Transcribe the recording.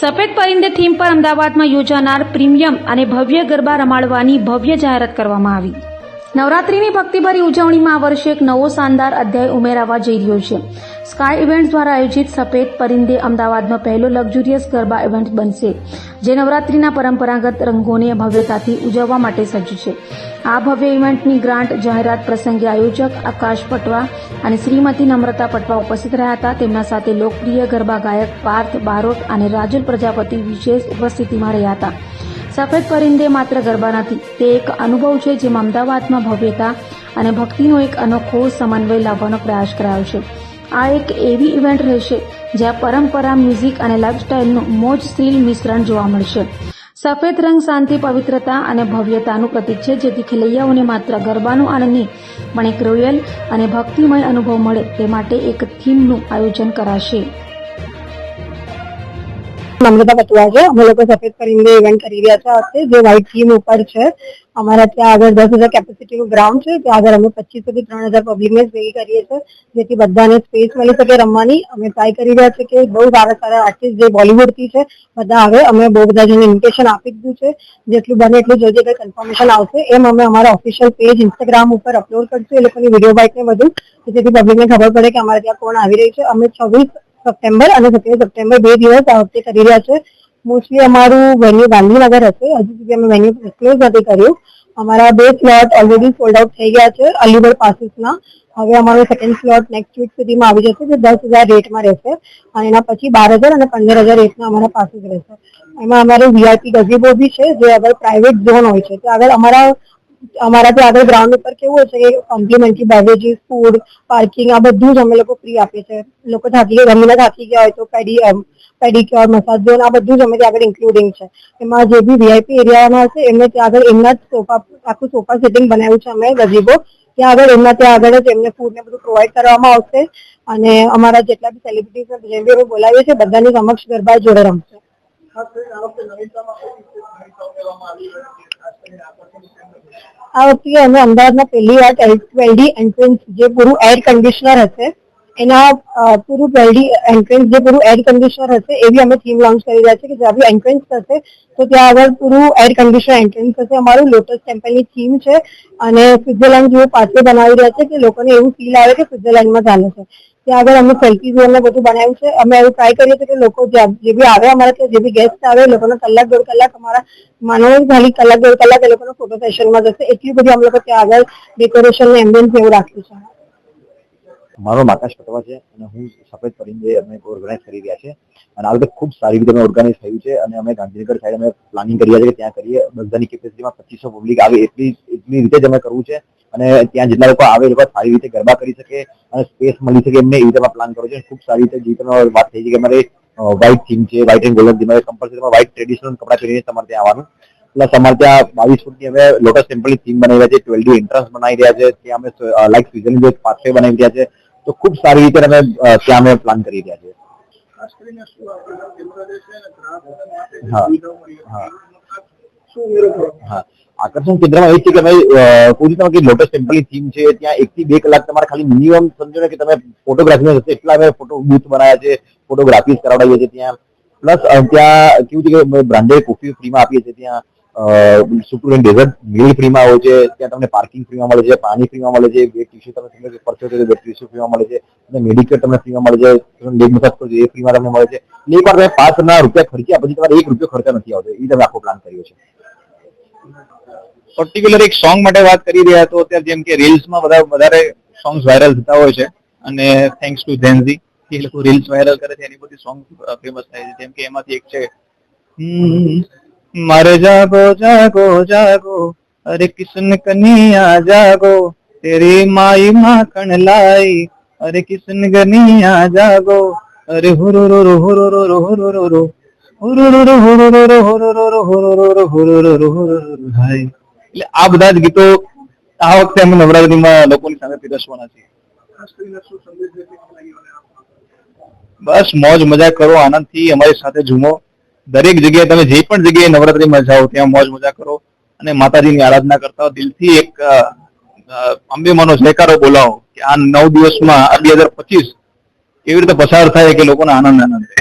સફેદ પરિંદે થીમ પર અમદાવાદમાં યોજાનાર પ્રીમિયમ અને ભવ્ય ગરબા રમાડવાની ભવ્ય જાહેરાત કરવામાં આવી. નવરાત્રીની ભક્તિભરી ઉજવણીમાં આ વર્ષે એક નવો શાનદાર અધ્યાય ઉમેરાવા જઈ રહ્યો છે. સ્કાય ઇવેન્ટ્સ દ્વારા આયોજિત સફેદ પરિંદે અમદાવાદનો પહેલો લક્ઝુરિયસ ગરબા ઇવેન્ટ બનશે, જે નવરાત્રીના પરંપરાગત રંગોને ભવ્યતાથી ઉજવવા માટે સજ્જ છે. આ ભવ્ય ઇવેન્ટની ગ્રાન્ટ જાહેરાત પ્રસંગે આયોજક આકાશ પટવા અને શ્રીમતી નમ્રતા પટવા ઉપસ્થિત રહ્યા હતા. તેમના સાથે લોકપ્રિય ગરબા ગાયક પાર્થ બારોટ અને રાજુલ પ્રજાપતિ વિશેષ ઉપસ્થિતિમાં રહ્યા હતા. સફેદ પરિંદે માત્ર ગરબા નથી, તે એક અનુભવ છે જેમાં અમદાવાદમાં ભવ્યતા અને ભક્તિનો એક અનોખો સમન્વય લાવવાનો પ્રયાસ કરાયો છે. આ એક એવી ઇવેન્ટ રહેશે જ્યાં પરંપરા મ્યુઝિક અને લાઇફસ્ટાઇલનું મોજશીલ મિશ્રણ જોવા મળશે. સફેદ રંગ, શાંતિ, પવિત્રતા અને ભવ્યતાનું પ્રતીક છે, જેથી ખેલૈયાઓને માત્ર ગરબાનો આનંદ નહીં, પણ એક રોયલ અને ભક્તિમય અનુભવ મળે તે માટે એક થીમનું આયોજન કરાશે. નમ્રતા પટવા છે અમે લોકો સફેદ પરિંદે ઇવેન્ટ કરી રહ્યા છે આ જે વ્હાઇટ થીમ ઉપર છે. અમારા ત્યાં આગળ દસ હજાર કેપેસિટીનું ગ્રાઉન્ડ છે. ત્યાં આગળ અમે પચીસથી ત્રણ હજાર પબ્લિકને ભેગી કરીએ છીએ, જેથી બધાને સ્પેસ મળી શકે રમવાની. અમે ટ્રાય કરી રહ્યા છે કે બહુ સારા સારા આર્ટિસ્ટ જે બોલિવૂડથી છે, બધા આવે અમે બહુ બધા જેને ઇન્વિટેશન આપી દીધું છે. જેટલું બને એટલું જલ્દી કંઈ કન્ફર્મેશન આવશે. એમ અમે અમારા ઓફિશિયલ પેજ ઇન્સ્ટાગ્રામ ઉપર અપલોડ કરશું. એ લોકોની વીડિયો બાઇક ને બધું. જેથી પબ્લિકને ખબર પડે કે અમારે ત્યાં કોણ આવી રહી છે. અમે છવ્વીસ સપ્ટેમ્બર અને સત્યાવીસ સપ્ટેમ્બર બે દિવસ આ વખતે કરી રહ્યા છે. મોસ્ટલી અમારું વેન્યુ ગાંધીનગર હશે. હજુ સુધી અમે વેન્યુ ડિસ્ક્લોઝ નથી કર્યું. અમારા બે સ્લોટ ઓલરેડી સોલ્ડ આઉટ થઈ ગયા છે અલીગઢ પાસીસના હવે અમારો સેકન્ડ સ્લોટ નેક્સ્ટ વીક સુધીમાં આવી જશે જે દસ હજાર રેટમાં રહેશે. અને એના પછી બાર હજાર અને પંદર હજાર રેટના અમારા પાસીસ રહેશે. એમાં અમારે વીઆઈપી ગઝીબો બી છે, જે આગળ પ્રાઇવેટ ઝોન હોય છે. તો આગળ અમારા અમારા ત્યાં આગળ ગ્રાઉન્ડ ઉપર કેવું છે કે કોમ્પ્લિમેન્ટરી બેવરેજીસ ફૂડ પાર્કિંગ આ બધું જ અમે લોકો ફ્રી આપીએ છીએ. લોકો થાકી ગયા, રમીને થાકી ગયા હોય તો પેડી પેડિક્યોર મસાજ ઝોન આ બધું જ અમે ત્યાં આગળ ઇન્ક્લુડિંગ છે. એમાં જે બી વીઆઈપી એરિયામાં હશે એમને ત્યાં આગળ એમના જ સોફા, આખું સોફા સેટિંગ બનાવ્યું છે અમે, ગજીબો. ત્યાં આગળ એમના ત્યાં આગળ જ એમને ફૂડ ને બધું પ્રોવાઈડ કરવામાં આવશે. અને અમારા જેટલા બી સેલિબ્રિટીઝ જે બી અમે બોલાવીએ છીએ, બધાની સમક્ષ ગરબા જોડે રમશે. આ વખતે અમે અમદાવાદમાં પહેલી વાર ટ્વેલ્ડી એન્ટ્રન્સ જે પૂરું એર કન્ડિશનર હશે, એના પૂરું ટ્વેલ્ડી એન્ટ્રન્સ જે પૂરું એર કન્ડિશનર હશે, એવી અમે થીમ લોન્ચ કરી રહ્યા છીએ કે જ્યાં બી એન્ટ્રન્સ થશે, તો ત્યાં આગળ પૂરું એર કન્ડિશનર એન્ટ્રન્સ હશે અમારું લોટસ ટેમ્પલની થીમ છે અને સ્વિટ્ઝરલેન્ડ જેવું પાછળ બનાવી રહ્યા છે કે લોકોને એવું ફીલ આવે કે સ્વિટ્ઝરલેન્ડમાં ચાલે છે. ત્યાં આગળ અમે સેલ્ફી ઝોન ને બધું બનાવ્યું છે. અમે એવું ટ્રાય કરીએ છીએ કે લોકો જે બી આવે અમારા ત્યાં, જે બી ગેસ્ટ આવે લોકોને કલાક દોઢ કલાક અમારા માનો ખાલી કલાક દોઢ કલાક એ લોકોનો ફોટો સેશનમાં જશે. એટલી બધી અમે લોકો ત્યાં આગળ ડેકોરેશન ને એમ્બિયન્સ એવું રાખ્યું છે. મારો આકાશ પટવા છે અને હું સફેદ પરિંદે અમે ઓર્ગેનાઇઝ કરી રહ્યા છે અને આ વખતે ખૂબ સારી રીતે અમે ઓર્ગેનાઇઝ થયું છે અને અમે ગાંધીનગર સાઈડ અમે પ્લાનિંગ કરી રહ્યા છે કે ત્યાં કરીએ. બધાની કેપેસિટીમાં પચીસો પબ્લિક આવે એટલી એટલી રીતે જ અમે કરવું છે. અને ત્યાં જેટલા લોકો આવે એ લોકો સારી રીતે ગરબા કરી શકે અને સ્પેસ મળી શકે એમને એ રીતે પ્લાન કર્યો છે ખૂબ સારી રીતે જે તમે વાત થઈ છે કે અમારે વ્હાઇટ થીમ છે white and golden theme compulsory white traditional કપડા પહેરીને તમારે ત્યાં આવવાનું પ્લસ અમારે ત્યાં બાવીસ ફૂટની અમે લોટસ ટેમ્પલની થીમ બનાવી રહ્યા છે ટ્વેલ્ટી એન્ટ્રન્સ બનાવી રહ્યા છે ત્યાં અમે લાઈક સ્વિઝરલેન્ડ જે પાથવે બનાવી રહ્યા છે તો ખૂબ સારી રીતે અમે ત્યાં અમે પ્લાન કરી રહ્યા છીએ હા. હા. આકર્ષણ કેન્દ્રમાં એ છે કે ભાઈ કોઈ રીતે કે લોટસ ટેમ્પલની થીમ છે, ત્યાં એક થી બે કલાક તમારે ખાલી મિનિમમ સમજો ને કે તમે ફોટોગ્રાફી જશે, એટલા અમે ફોટો બૂથ બનાવ્યા છે ફોટોગ્રાફી કરાવડાવીએ છીએ ત્યાં. પ્લસ ત્યાં કેવું છે કે બ્રાન્ડેડ કોફી ફ્રીમાં આપીએ છીએ ત્યાં. સુપ્રીમ ડેઝર્ટ મિલ ફ્રીમાં હોય છે, ત્યાં તમને પાર્કિંગ ફ્રીમાં મળે છે, પાણી ફ્રીમાં મળે છે, બે ટીશ્યુ તમે તમે પરચો કરો બે ટીશ્યુ ફ્રીમાં મળે છે, અને મેડિકેર તમને ફ્રીમાં મળે છે તમે લેગ મસાજ કરો એ ફ્રીમાં તમને મળે છે. એકવાર તમે પાંચ ના રૂપિયા ખર્ચ્યા, પછી તમારે એક રૂપિયો ખર્ચા નથી આવતો, એ તમે આખો પ્લાન કર્યો છે. પર્ટિક્યુલર એક સોંગ માટે વાત કરી રહ્યા તો અત્યારે જેમ કે રીલ્સમાં બધા વધારે સોંગ્સ વાયરલ થતા હોય છે અને થેન્ક્સ ટુ ઝેન્ઝી એ લોકો રીલ્સ વાયરલ કરે છે એની બધી સોંગ ફેમસ થાય છે જેમ કે એમાંથી એક છે મારે જાગો જાગો જાગો અરે કિશન કનિયા જાગો તેરી માઈ માખણ લાઈ અરે કિશન કનિયા જાગો અરે હુરુરુરુ હુરુરુરુ હુરુરુરુ એટલે આ બધા જ ગીતો આ વખતે અમે નવરાત્રીમાં લોકોની સામે પીરસવાના છીએ? બસ મોજ મજા કરો, આનંદથી અમારી સાથે ઝૂમો. દરેક જગ્યાએ તમે જે પણ જગ્યાએ નવરાત્રીમાં જાઓ, ત્યાં મોજ મજા કરો અને માતાજીની આરાધના કરતા હો. દિલથી એક અંબેમાનો જયકારો બોલાવો કે આ નવ દિવસમાં આ બે હજાર પચીસ કેવી રીતે પસાર થાય કે લોકોને આનંદ આનંદ થાય.